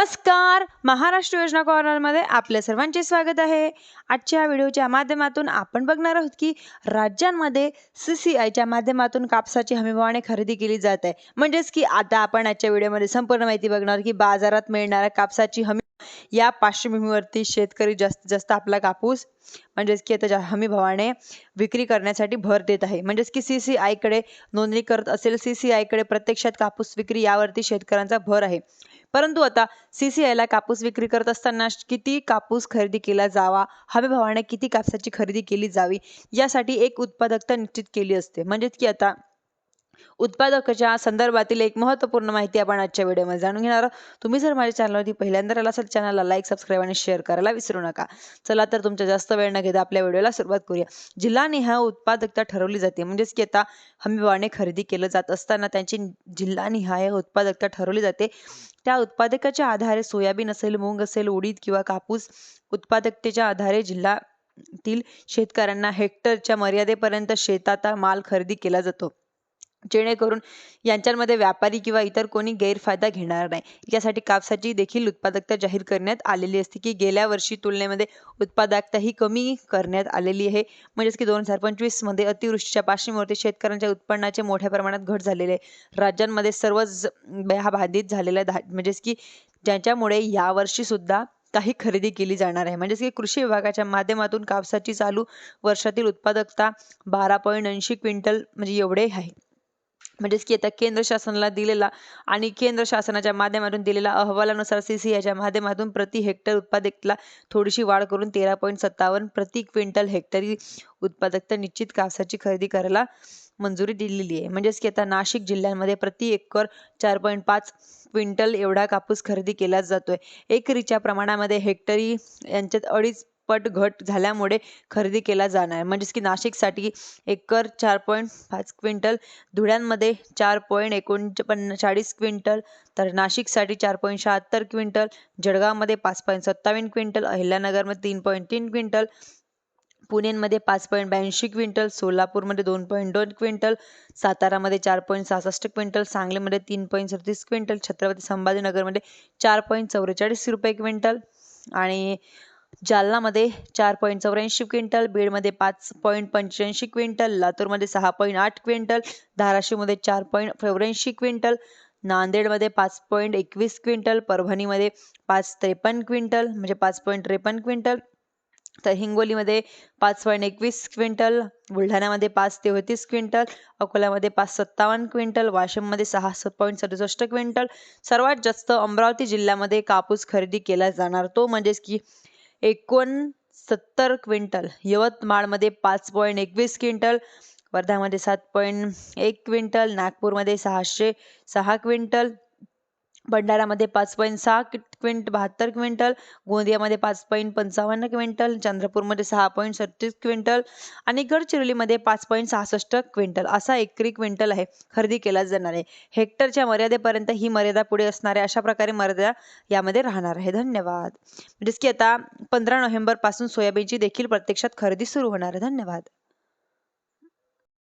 नमस्कार. महाराष्ट्र योजना कॉर्नरमध्ये आपल्या सर्वांचे स्वागत आहे. आजच्या व्हिडिओच्या माध्यमातून आपण बघणार आहोत की राज्यांमध्ये सी सी आयच्या माध्यमातून कापसाची हमीभावाने खरेदी केली जात आहे. म्हणजेच की आता आपण आजच्या व्हिडिओमध्ये संपूर्ण माहिती बघणार की बाजारात मिळणाऱ्या कापसाची हमी या पार्श्वभूमीवरती शेतकरी जास्तीत जास्त आपला कापूस म्हणजेच की आता हमी भावाने विक्री करण्यासाठी भर देत आहे. म्हणजेच की सी सी आयकडे नोंदणी करत असेल सी सी आयकडे प्रत्यक्षात कापूस विक्री यावरती शेतकऱ्यांचा भर आहे. परंतु आता सी सी आयला कापूस विक्री करत असताना किती कापूस खरेदी केला जावा हमी भावाने किती कापसाची खरेदी केली जावी यासाठी एक उत्पादकता निश्चित केली असते. म्हणजेच की आता उत्पादकाच्या संदर्भातील एक महत्त्वपूर्ण माहिती आपण आजच्या व्हिडिओमध्ये जाणून घेणार आहोत. तुम्ही जर माझ्या चॅनलवरती पहिल्यांदा आला असेल चॅनलला लाईक सबस्क्राईब आणि शेअर करायला विसरू नका. चला तर तुमच्या जास्त वेळ न घेता आपल्या व्हिडिओला सुरुवात करूया. जिल्हानिहाय उत्पादकता ठरवली जाते. म्हणजेच की आता हमीभावाने खरेदी केलं जात असताना त्यांची जिल्हानिहाय उत्पादकता ठरवली जाते. त्या उत्पादकाच्या आधारे सोयाबीन असेल मूग असेल उडीद किंवा कापूस उत्पादकतेच्या आधारे जिल्ह्यातील शेतकऱ्यांना हेक्टरच्या मर्यादेपर्यंत शेतात माल खरेदी केला जातो. जेणेकरून यांच्यामध्ये व्यापारी किंवा इतर कोणी गैरफायदा घेणार नाही. यासाठी कापसाची देखील उत्पादकता जाहीर करण्यात आलेली असते की गेल्या वर्षी तुलनेमध्ये उत्पादकता ही कमी करण्यात आलेली आहे. म्हणजेच की दोन हजार पंचवीसमध्ये अतिवृष्टीच्या पार्श्वभूमीवरती शेतकऱ्यांच्या उत्पन्नाचे मोठ्या प्रमाणात घट झालेले आहे. राज्यांमध्ये सर्वच हा बाधित झालेला आहे म्हणजेच की ज्याच्यामुळे यावर्षी सुद्धा काही खरेदी केली जाणार आहे. म्हणजेच की कृषी विभागाच्या माध्यमातून कापसाची चालू वर्षातील उत्पादकता बारा पॉईंट ऐंशी क्विंटल म्हणजे एवढे आहे. म्हणजेच की आता केंद्र शासनाला दिलेला आणि केंद्र शासनाच्या माध्यमातून दिलेला अहवालानुसार सी सी याच्या माध्यमातून प्रति हेक्टर उत्पादकतेला थोडीशी वाढ करून तेरा पॉईंट सत्तावन्न प्रति क्विंटल हेक्टरी उत्पादकता निश्चित कापसाची खरेदी करायला मंजुरी दिलेली आहे. म्हणजेच की आता नाशिक जिल्ह्यांमध्ये प्रति एकर चार पॉईंट पाच क्विंटल एवढा कापूस खरेदी केला जातोय. एकरीच्या प्रमाणामध्ये हेक्टरी यांच्यात अडीच पट घट झाल्यामुळे खरेदी केला जाणार. म्हणजेच की नाशिकसाठी एकर चार पॉईंट पाच क्विंटल धुळ्यांमध्ये चार पॉईंट एकोणपन्नाचाळीस क्विंटल तर नाशिकसाठी चार पॉईंट शहात्तर क्विंटल जळगावमध्ये पाच पॉईंट सत्तावन्न क्विंटल अहिल्यानगरमध्ये तीन पॉईंट तीन क्विंटल पुणेमध्ये पाच पॉईंट ब्याऐंशी क्विंटल सोलापूरमध्ये दोन पॉईंट दोन क्विंटल सातारामध्ये चार पॉईंट सहासष्ट क्विंटल सांगलीमध्ये तीन पॉईंट सदतीस क्विंटल छत्रपती संभाजीनगरमध्ये चार पॉईंट चौवेचाळीस रुपये क्विंटल आणि जालनामध्ये चार पॉईंट चौऱ्याऐंशी क्विंटल बीडमध्ये पाच पॉईंट पंच्याऐंशी क्विंटल लातूरमध्ये सहा पॉईंट आठ क्विंटल धाराशिवमध्ये चार पॉईंट चौऱ्याऐंशी क्विंटल नांदेडमध्ये पाच पॉईंट एकवीस क्विंटल परभणीमध्ये पाच त्रेपन्न क्विंटल म्हणजे पाच पॉईंट त्रेपन्न क्विंटल तर हिंगोलीमध्ये पाच पॉईंट एकवीस क्विंटल बुलढाण्यामध्ये पाच तेहतीस क्विंटल अकोल्यामध्ये पाच सत्तावन्न क्विंटल वाशिममध्ये सहा पॉईंट सदुसष्ट क्विंटल. सर्वात जास्त अमरावती जिल्ह्यामध्ये कापूस खरेदी केला जाणार तो म्हणजेच की एकोणसत्तर क्विंटल. यवतमाळमध्ये पाच पॉईंट एकवीस क्विंटल वर्ध्यामध्ये सात पॉईंट एक क्विंटल नागपूरमध्ये सहाशे सहा क्विंटल भंडारामध्ये पाच पॉईंट सहा क्विंट बहात्तर क्विंटल गोंदियामध्ये पाच पॉईंट पंचावन्न क्विंटल चंद्रपूरमध्ये सहा पॉईंट सत्तीस क्विंटल आणि गडचिरोलीमध्ये पाच पॉईंट सहासष्ट क्विंटल असा एकरी क्विंटल आहे खरेदी केला जाणार आहे. हेक्टरच्या मर्यादेपर्यंत ही मर्यादा पुढे असणार आहे अशा प्रकारे मर्यादा यामध्ये राहणार आहे. धन्यवाद. म्हणजेच की आता पंधरा नोव्हेंबरपासून सोयाबीनची देखील प्रत्यक्षात खरेदी सुरू होणार आहे. धन्यवाद.